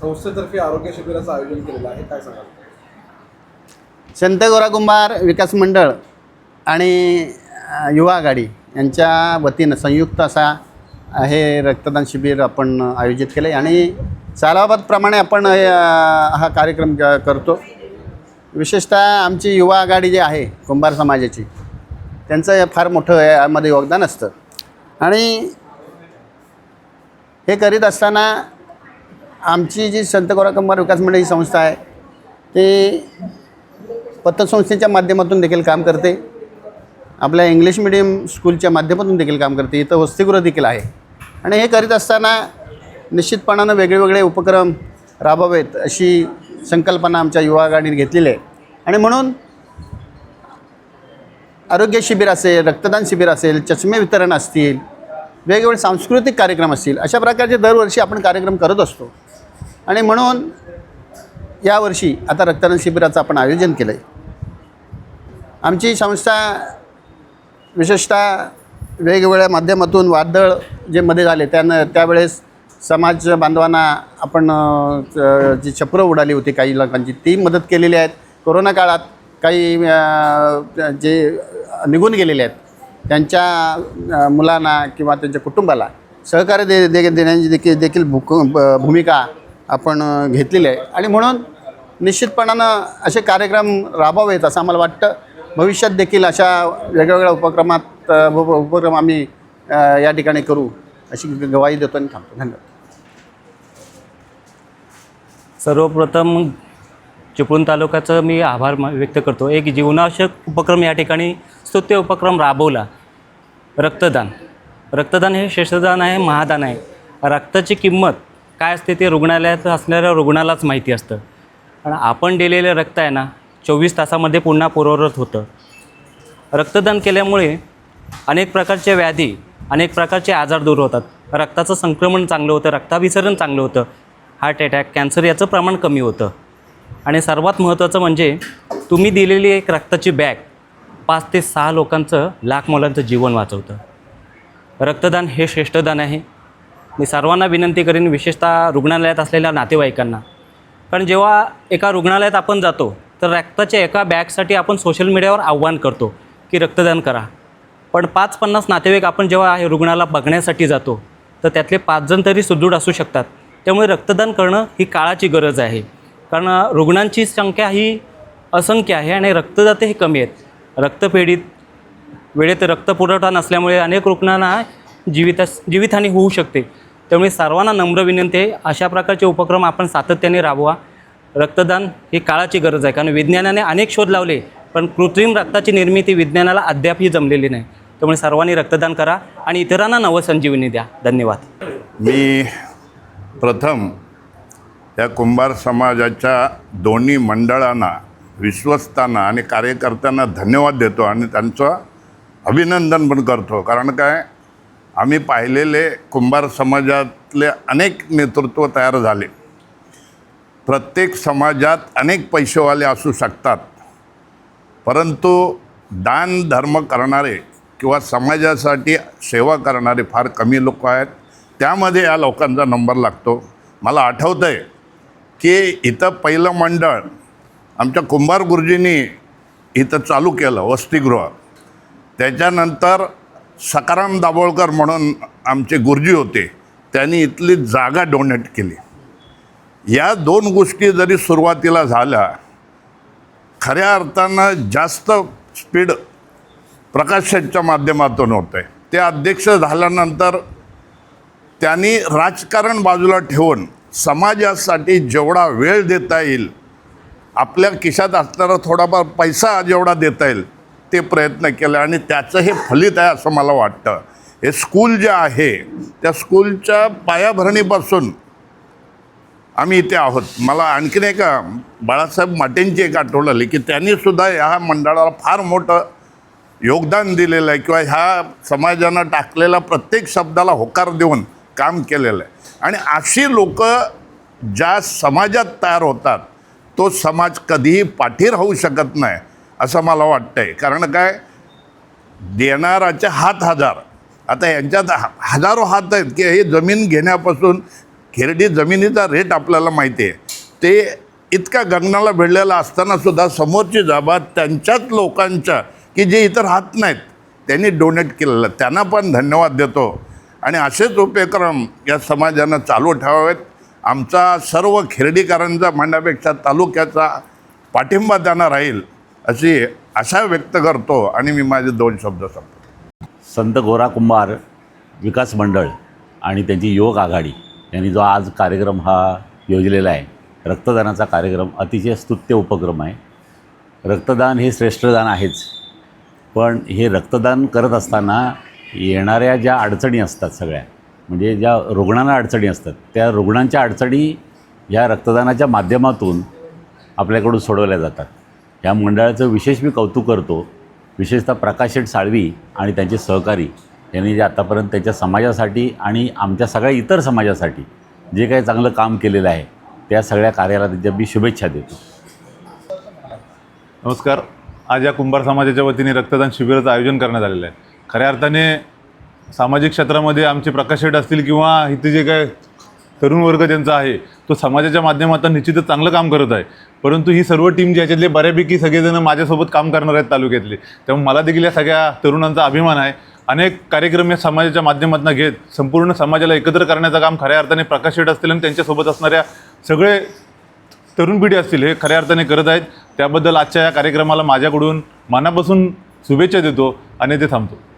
संस्थेतर्फे आरोग्य शिबिराचं आयोजन केलेलं आहे. काय सांगाल? संत गोरा कुंभार विकास मंडळ आणि युवा आघाडी यांच्या वतीनं संयुक्त असा हे रक्तदान शिबिर आपण आयोजित केलं आहे आणि सालाबादप्रमाणे आपण हा कार्यक्रम क- करतो. विशेषतः आमची युवा आघाडी जी आहे कुंभार समाजाची त्यांचं फार मोठं यामध्ये योगदान असतं. आणि हे करीत असताना आमची जी संत गोरा विकास मंडळ ही संस्था आहे ते पतसंस्थेच्या माध्यमातून देखील काम करते. आपल्या इंग्लिश मिडियम स्कूलच्या माध्यमातून देखील काम करते. इथं वसतिगृह देखील आहे. आणि हे करीत असताना निश्चितपणानं वेगळेवेगळे उपक्रम राबवेत अशी संकल्पना आमच्या युवा आघाडीने घेतलेली आहे. आणि म्हणून आरोग्य शिबिर असेल रक्तदान शिबिर असेल चष्मे वितरण असतील वेगवेगळे सांस्कृतिक कार्यक्रम असतील अशा प्रकारचे दरवर्षी आपण कार्यक्रम करत असतो. आणि म्हणून यावर्षी आता रक्तदान शिबिराचं आपण आयोजन केलं आहे आमची संस्था विशेषतः वेगवेगळ्या माध्यमातून वादळ जे मध्ये झाले त्यानं त्यावेळेस समाज बांधवांना आपण जी छपरं उडाली होती काही लोकांची ती मदत केलेली आहेत. कोरोना काळात काही जे निघून गेलेले आहेत त्यांच्या मुलांना किंवा त्यांच्या कुटुंबाला सहकार्य दे दे देण्याची देखील देखील भूक भूमिका आपण घेतलेली आहे. आणि म्हणून निश्चितपणानं असे कार्यक्रम राबवावेत असं आम्हाला वाटतं. भविष्यात देखील अशा वेगवेगळ्या उपक्रमात उपक्रम आम्ही या ठिकाणी करू अशी गवाही देतो आणि थांबतो. धन्यवाद. सर्वप्रथम चिपळूण तालुक्याचं मी आभार व्यक्त करतो. एक जीवनावश्यक उपक्रम या ठिकाणी स्तुत्य उपक्रम राबवला. रक्तदान. रक्तदान हे श्रेष्ठदान आहे महादान आहे. रक्ताची किंमत काय असते ते रुग्णालयात असणाऱ्या रुग्णालाच माहिती असतं. पण आपण दिलेलं रक्त आहे ना चोवीस तासामध्ये पुन्हा पुरवत होतं. रक्तदान केल्यामुळे अनेक प्रकारच्या व्याधी अनेक प्रकारचे आजार दूर होतात. रक्ताचं संक्रमण चांगलं होतं रक्ताभिसरण चांगलं होतं. हार्ट अटॅक कॅन्सर याचं प्रमाण कमी होतं. आणि सर्वात महत्त्वाचं म्हणजे तुम्ही दिलेली एक रक्ताची बॅग पाच ते सहा लोकांचं लाख मुलांचं जीवन वाचवतं. रक्तदान हे श्रेष्ठदान आहे. मी सर्वांना विनंती करीन विशेषतः रुग्णालयात असलेल्या नातेवाईकांना. कारण जेव्हा एका रुग्णालयात आपण जातो तर रक्ताच्या एका बॅगसाठी आपण सोशल मीडियावर आव्हान करतो की रक्तदान करा. पण पाच पन्नास नातेवाईक आपण जेव्हा हे रुग्णाला बघण्यासाठी जातो तर त्यातले पाच जण तरी सुदृढ असू शकतात. त्यामुळे रक्तदान करणं ही काळाची गरज आहे. कारण रुग्णांची संख्या ही असंख्य आहे आणि रक्तदाते हे कमी आहेत. रक्तपेढीत वेळेत रक्तपुरवठा नसल्यामुळे अनेक रुग्णांना जीवित जीवितहानी होऊ शकते. त्यामुळे सर्वांना नम्र विनंती आहे. अशा प्रकारचे उपक्रम आपण सातत्याने राबवा. रक्तदान ही काळाची गरज आहे. कारण विज्ञानाने अनेक शोध लावले पण कृत्रिम रक्ताची निर्मिती विज्ञानाला अद्यापही जमलेली नाही. त्यामुळे सर्वांनी रक्तदान करा आणि इतरांना नवसंजीवनी द्या. धन्यवाद. मी प्रथम या कुंभार समाजाच्या दोन्ही मंडळांना विश्वस्तांना आणि कार्यकर्त्यांना धन्यवाद देतो आणि त्यांचं अभिनंदन पण करतो. कारण काय? आम्ही पाहिलेले कुंभार समाजातले अनेक नेतृत्व तयार झाले. प्रत्येक समाजात अनेक पैसेवाले असू शकतात. परंतु दान धर्म करणारे किंवा समाजासाठी सेवा करणारे फार कमी लोक आहेत. त्यामध्ये या लोकांचा नंबर लागतो. मला आठवतं आहे की इथं पहिलं मंडळ आमच्या कुंभार गुरुजींनी इथं चालू केलं वसतिगृह. त्याच्यानंतर सकाराम दाभोळकर म्हणून आमचे गुरुजी होते त्यांनी इथली जागा डोनेट केली. या दोन गोष्टी जरी सुरुवातीला झाल्या खऱ्या अर्थानं जास्त स्पीड प्रकाशाच्या माध्यमातून होत आहे ते अध्यक्ष झाल्यानंतर त्यांनी राजकारण बाजूला ठेवून समाजासाठी जेवढा वेळ देता येईल आपल्या खिशात असणारा थोडाफार पैसा जेवढा देता येईल ते प्रयत्न केले आणि त्याचं हे फलित आहे असं मला वाटतं. हे स्कूल जे आहे त्या स्कूलच्या पायाभरणीपासून आम्ही इथे आहोत. मला आणखीन एक बाळासाहेब माटेंची एक आठवण आली की त्यांनी सुद्धा ह्या मंडळाला फार मोठं योगदान दिलेलं आहे किंवा ह्या समाजानं टाकलेला प्रत्येक शब्दाला होकार देऊन काम केलेलं आहे. आणि अशी लोक ज्या समाजात तयार होतात तो समाज कधीही पाठी राहू शकत नाही. असं मला वाटतं आहे कारण काय? देणाराचे हात हजार. आता यांच्यात हजारो हात आहेत की हे जमीन घेण्यापासून खेरडी जमिनीचा रेट आपल्याला माहिती आहे. ते इतका गगनाला भिडलेला असतानासुद्धा समोरची जाबा त्यांच्याच लोकांच्या की जे इतर हात नाहीत त्यांनी डोनेट केलेलं. त्यांना पण धन्यवाद देतो. आणि असेच उपक्रम या समाजानं चालू ठेवावेत. आमचा सर्व खेरडीकरांचा म्हणण्यापेक्षा तालुक्याचा पाठिंबा त्यांना राहील. अशी आशा व्यक्त करतो आणि मी माझे दोन शब्द संपतो संत गोरा कुंभार विकास मंडळ आणि त्यांची युवक आघाडी यांनी जो आज कार्यक्रम हा योजलेला आहे रक्तदानाचा कार्यक्रम अतिशय स्तुत्य उपक्रम आहे. रक्तदान हे श्रेष्ठदान आहेच पण हे रक्तदान करत असताना येणाऱ्या ज्या अडचणी असतात सगळ्या म्हणजे ज्या रुग्णांना अडचणी असतात त्या रुग्णांच्या अडचणी ह्या रक्तदानाच्या माध्यमातून आपल्याकडून सोडवल्या जातात. या मंडळाचं विशेष मी कौतुक करतो. विशेषतः प्रकाश शेठ साळवी आणि त्यांचे सहकारी. यांनी जे आतापर्यंत त्यांच्या समाजासाठी आणि आमच्या सगळ्या इतर समाजासाठी जे काही चांगलं काम केलेलं आहे त्या सगळ्या कार्याला त्यांच्या मी शुभेच्छा देतो. नमस्कार. आज या कुंभार समाजाच्या वतीने रक्तदान शिबिराचं आयोजन करण्यात आलेलं आहे. खऱ्या अर्थाने सामाजिक क्षेत्रामध्ये आमचे प्रकाश शेठ असतील किंवा इथे जे काय तरुण वर्ग ज्यांचा आहे तो समाजाच्या माध्यमातून निश्चितच चांगलं काम करत आहे. परंतु ही सर्व टीम जी याच्यातले बऱ्यापैकी सगळेजण माझ्यासोबत काम करणार आहेत तालुक्यातले. त्यामुळे मला देखील या सगळ्या तरुणांचा अभिमान आहे. अनेक कार्यक्रम या समाजाच्या माध्यमातून घेत संपूर्ण समाजाला एकत्र करण्याचं काम खऱ्या अर्थाने प्रकाश शेट असतील आणि त्यांच्यासोबत असणाऱ्या सगळे तरुण पिढी असतील हे खऱ्या अर्थाने करत आहेत. त्याबद्दल आजच्या या कार्यक्रमाला माझ्याकडून मनापासून शुभेच्छा देतो आणि ते थांबतो.